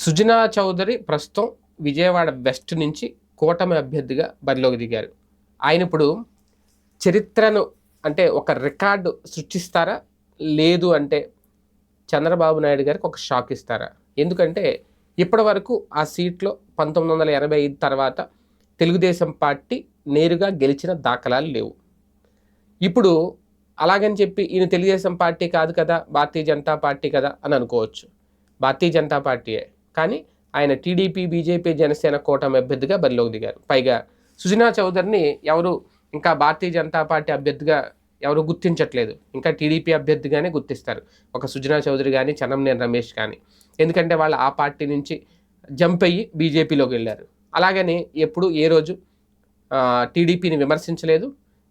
సుజనా చౌదరి ప్రస్తుతం విజయవాడ వెస్ట్ నుంచి కూటమి అభ్యర్థిగా బరిలోకి దిగారు. ఆయన ఇప్పుడు చరిత్రను అంటే ఒక రికార్డు సృష్టిస్తారా? లేదు అంటే చంద్రబాబు నాయుడు గారికి ఒక షాక్ ఇస్తారా? ఎందుకంటే ఇప్పటి వరకు ఆ సీట్లో పంతొమ్మిది వందల ఎనభై ఐదు తర్వాత తెలుగుదేశం పార్టీ నేరుగా గెలిచిన దాఖలాలు లేవు. ఇప్పుడు అలాగని చెప్పి ఈయన తెలుగుదేశం పార్టీ కాదు కదా భారతీయ జనతా పార్టీ కదా అని అనుకోవచ్చు. భారతీయ జనతా పార్టీయే. కానీ ఆయన టీడీపీ బీజేపీ జనసేన కూటమి అభ్యర్థిగా బరిలోకి దిగారు. పైగా సుజనా చౌదరిని ఎవరు ఇంకా భారతీయ జనతా పార్టీ అభ్యర్థిగా ఎవరు గుర్తించట్లేదు. ఇంకా టీడీపీ అభ్యర్థిగానే గుర్తిస్తారు. ఒక సుజనా చౌదరి కానీ చన్నంనేని రమేష్ కానీ ఎందుకంటే వాళ్ళు ఆ పార్టీ నుంచి జంప్ అయ్యి బీజేపీలోకి వెళ్ళారు. అలాగని ఎప్పుడు ఏ రోజు టీడీపీని విమర్శించలేదు.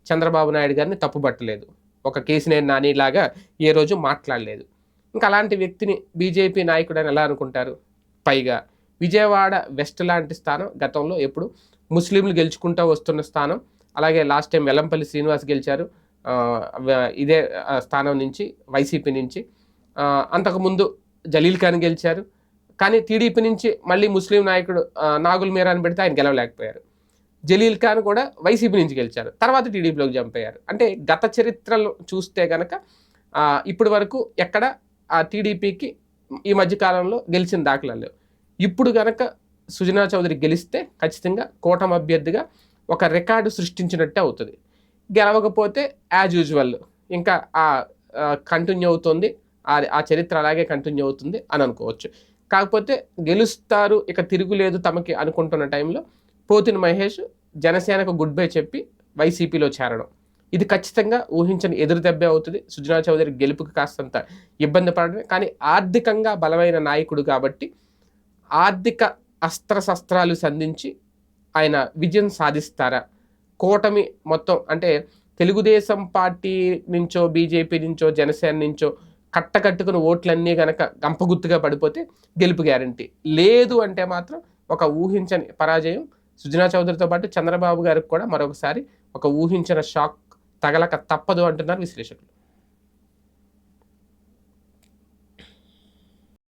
చంద్రబాబు నాయుడు గారిని తప్పుపట్టలేదు. ఒక కేసినేని నాని లాగా ఏ రోజు మాట్లాడలేదు. ఇంకా అలాంటి వ్యక్తిని బీజేపీ నాయకుడు అని ఎలా అనుకుంటారు? పైగా విజయవాడ వెస్ట్ లాంటి స్థానం గతంలో ఎప్పుడు ముస్లింలు గెలుచుకుంటూ వస్తున్న స్థానం. అలాగే లాస్ట్ టైం వెల్లంపల్లి శ్రీనివాస్ గెలిచారు. ఇదే స్థానం నుంచి వైసీపీ నుంచి. అంతకుముందు జలీల్ ఖాన్ గెలిచారు. కానీ టీడీపీ నుంచి మళ్ళీ ముస్లిం నాయకుడు నాగుల్ మీరాని పెడితే ఆయన గెలవలేకపోయారు. జలీల్ ఖాన్ కూడా వైసీపీ నుంచి గెలిచారు. తర్వాత టీడీపీలోకి జంప్ అయ్యారు. అంటే గత చరిత్రలో చూస్తే కనుక ఇప్పటి వరకు ఎక్కడ ఆ టీడీపీకి ఈ మధ్యకాలంలో గెలిచిన దాఖలాలు లేవు. ఇప్పుడు కనుక సుజనా చౌదరి గెలిస్తే ఖచ్చితంగా కూటమి అభ్యర్థిగా ఒక రికార్డు సృష్టించినట్టే అవుతుంది. గెలవకపోతే యాజ్ యూజువల్ ఇంకా ఆ కంటిన్యూ అవుతుంది. ఆ ఆ చరిత్ర అలాగే కంటిన్యూ అవుతుంది అని అనుకోవచ్చు. కాకపోతే గెలుస్తారు ఇక తిరుగులేదు తమకి అనుకుంటున్న టైంలో పోతిన మహేష్ జనసేనకు గుడ్ బై చెప్పి వైసీపీలో చేరడం. ఇది ఖచ్చితంగా ఊహించని ఎదురు దెబ్బే అవుతుంది. సుజనా చౌదరి గెలుపుకి కాస్తంత ఇబ్బంది పడడమే కానీ ఆర్థికంగా బలమైన నాయకుడు కాబట్టి ఆర్థిక అస్త్రశస్త్రాలు సంధించి ఆయన విజయం సాధిస్తారా? కూటమి మొత్తం అంటే తెలుగుదేశం పార్టీ నుంచో బీజేపీ నుంచో జనసేన నుంచో కట్టకట్టుకుని ఓట్లన్నీ కనుక గంపగుత్తుగా పడిపోతే గెలుపు గ్యారంటీ. లేదు అంటే మాత్రం ఒక ఊహించని పరాజయం. సుజనా చౌదరితో పాటు చంద్రబాబు గారికి కూడా మరొకసారి ఒక ఊహించిన షాక్ తగలక తప్పదు అంటున్నారు విశ్లేషకులు.